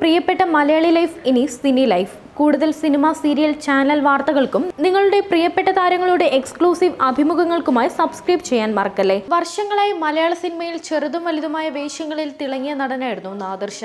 പ്രിയപ്പെട്ട മലയാളി ലൈഫ് ഇനി cine life. കൂടുതൽ സിനിമ സീരിയൽ ചാനൽ വാർത്തകൾക്കും നിങ്ങളുടെ പ്രിയപ്പെട്ട താരങ്ങളുടെ എക്സ്ക്ലൂസീവ് അഭിമുഖങ്ങൾക്കുമായി സബ്സ്ക്രൈബ് ചെയ്യാൻ മറക്കല്ലേ? വർഷങ്ങളായി മലയാള സിനിമയിൽ ചെറുതും വലുതുമായ വേഷങ്ങളിൽ തിളങ്ങിയ നടനായിരുന്നു നാദിർഷ.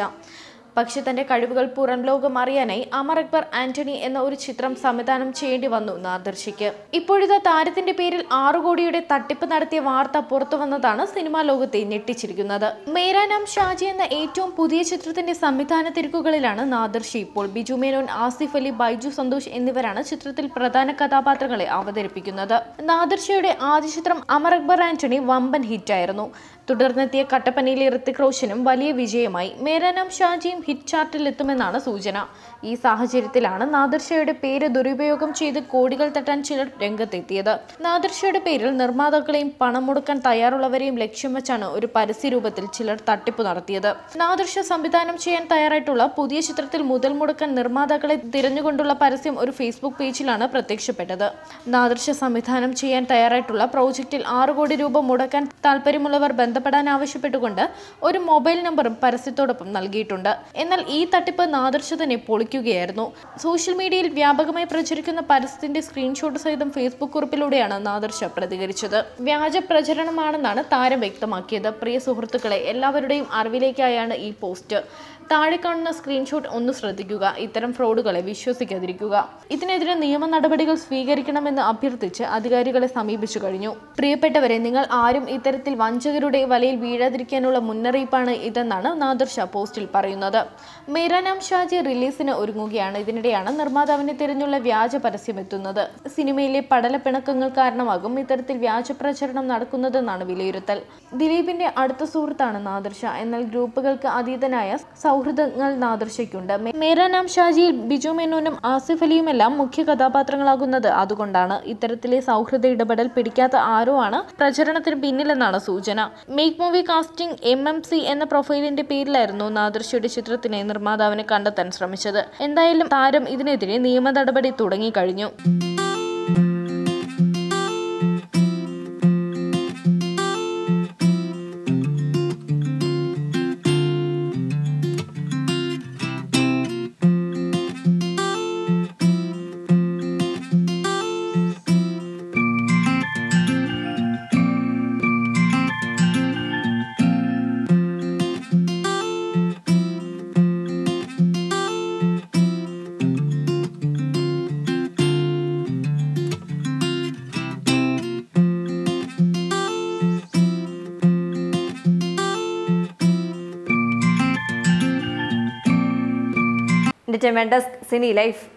പക്ഷെ തന്റെ കഴിവുകൾ പുറം ലോകം അറിയാനായി അമർ അക്ബർ ആന്റണി എന്ന ഒരു ചിത്രം സംവിധാനം ചെയ്യേണ്ടി വന്നു നാദർശിക്ക് ഇപ്പോഴത്തെ താരത്തിന്റെ പേരിൽ ആറു കോടിയുടെ തട്ടിപ്പ് നടത്തിയ വാർത്ത പുറത്തു വന്നതാണ് സിനിമാ ലോകത്തെ ഞെട്ടിച്ചിരിക്കുന്നത്. മേരാനാം ഷാജി എന്ന ഏറ്റവും പുതിയ ചിത്രത്തിന്റെ സംവിധാന തിരക്കുകളിലാണ് നാദർശി ഇപ്പോൾ. ബിജു മേനോൻ ആസിഫ് അലി ബൈജു സന്തോഷ് എന്നിവരാണ് ചിത്രത്തിൽ പ്രധാന കഥാപാത്രങ്ങളെ അവതരിപ്പിക്കുന്നത്. നാദർശിയുടെ ആദ്യ ചിത്രം അമർ അക്ബർ ആന്റണി വമ്പൻ ഹിറ്റായിരുന്നു. തുടർന്നെത്തിയ കട്ടപ്പനയിലെ ഋത്തിക് റോഷനും വലിയ വിജയമായി. മേരാനാം ഷാജിയും ഹിറ്റ് ചാർട്ടിൽ എത്തുമെന്നാണ് സൂചന. ഈ സാഹചര്യത്തിലാണ് നാദർഷയുടെ പേര് ദുരുപയോഗം ചെയ്ത് കോടികൾ തട്ടാൻ ചിലർ രംഗത്തെത്തിയത്. നാദർഷയുടെ പേരിൽ നിർമ്മാതാക്കളെയും പണം മുടക്കാൻ തയ്യാറുള്ളവരെയും ലക്ഷ്യം വെച്ചാണ് ഒരു പരസ്യ രൂപത്തിൽ ചിലർ തട്ടിപ്പ് നടത്തിയത്. നാദർഷ സംവിധാനം ചെയ്യാൻ തയ്യാറായിട്ടുള്ള പുതിയ ചിത്രത്തിൽ മുതൽ മുടക്കാൻ നിർമ്മാതാക്കളെ തിരഞ്ഞുകൊണ്ടുള്ള പരസ്യം ഒരു ഫേസ്ബുക്ക് പേജിലാണ് പ്രത്യക്ഷപ്പെട്ടത്. നാദർഷ സംവിധാനം ചെയ്യാൻ തയ്യാറായിട്ടുള്ള പ്രോജക്റ്റിൽ ആറ് കോടി രൂപ മുടക്കാൻ താല്പര്യമുള്ളവർ ബന്ധപ്പെടാൻ ആവശ്യപ്പെട്ടുകൊണ്ട് ഒരു മൊബൈൽ നമ്പറും പരസ്യത്തോടൊപ്പം നൽകിയിട്ടുണ്ട്. എന്നാൽ ഈ തട്ടിപ്പ് നാദർശ തന്നെ പൊളിക്കുകയായിരുന്നു. സോഷ്യൽ മീഡിയയിൽ വ്യാപകമായി പ്രചരിക്കുന്ന പരസ്യത്തിന്റെ സ്ക്രീൻഷോട്ട് സഹിതം ഫേസ്ബുക്ക് കുറിപ്പിലൂടെയാണ് നാദർശ പ്രതികരിച്ചത്. വ്യാജ പ്രചരണമാണെന്നാണ് താരം വ്യക്തമാക്കിയത്. പ്രിയ സുഹൃത്തുക്കളെ എല്ലാവരുടെയും അറിവിലേക്കായാണ് ഈ പോസ്റ്റ്. താഴെ കാണുന്ന സ്ക്രീൻഷോട്ട് ഒന്ന് ശ്രദ്ധിക്കുക. ഇത്തരം ഫ്രോഡുകളെ വിശ്വസിക്കാതിരിക്കുക. ഇതിനെതിരെ നിയമ നടപടികൾ സ്വീകരിക്കണമെന്ന് അഭ്യർത്ഥിച്ച് അധികാരികളെ സമീപിച്ചു കഴിഞ്ഞു. പ്രിയപ്പെട്ടവരെ നിങ്ങൾ ആരും ഇത്തരത്തിൽ വഞ്ചകരുടെ വലയിൽ വീഴാതിരിക്കാനുള്ള മുന്നറിയിപ്പാണ് ഇതെന്നാണ് നാദർഷ പോസ്റ്റിൽ പറയുന്നത്. മേരാനാം ഷാജി റിലീസിന് ഒരുങ്ങുകയാണ്. ഇതിനിടെയാണ് നിർമ്മാതാവിനെ തിരഞ്ഞുള്ള വ്യാജ പരസ്യം എത്തുന്നത്. സിനിമയിലെ പടലപ്പിണക്കങ്ങൾ കാരണമാകും ഇത്തരത്തിൽ വ്യാജ പ്രചരണം നടക്കുന്നതെന്നാണ് വിലയിരുത്തൽ. ദിലീപിന്റെ അടുത്ത സുഹൃത്താണ് നാദർഷ എന്നാൽ ഗ്രൂപ്പുകൾക്ക് അതീതനായ സൗഹൃദങ്ങൾ നാദർഷയ്ക്കുണ്ട് മേരാനാം ഷാജിയിൽ ബിജു മേനോനും ആസിഫ് അലിയുമെല്ലാം മുഖ്യ കഥാപാത്രങ്ങളാകുന്നത് അതുകൊണ്ടാണ്. ഇത്തരത്തിലെ സൗഹൃദ ഇടപെടൽ പിടിക്കാത്ത ആരോ ആണ് പ്രചരണത്തിന് പിന്നിലെന്നാണ് സൂചന. Make movie casting M M C എന്ന പ്രൊഫൈലിന്റെ പേരിലായിരുന്നു നാദർശയുടെ ചിത്രത്തിനെ നിർമ്മാതാവിനെ കണ്ടെത്താൻ ശ്രമിച്ചത്. എന്തായാലും താരം ഇതിനെതിരെ നിയമ നടപടി തുടങ്ങിക്കഴിഞ്ഞു. Desk, Cine Life.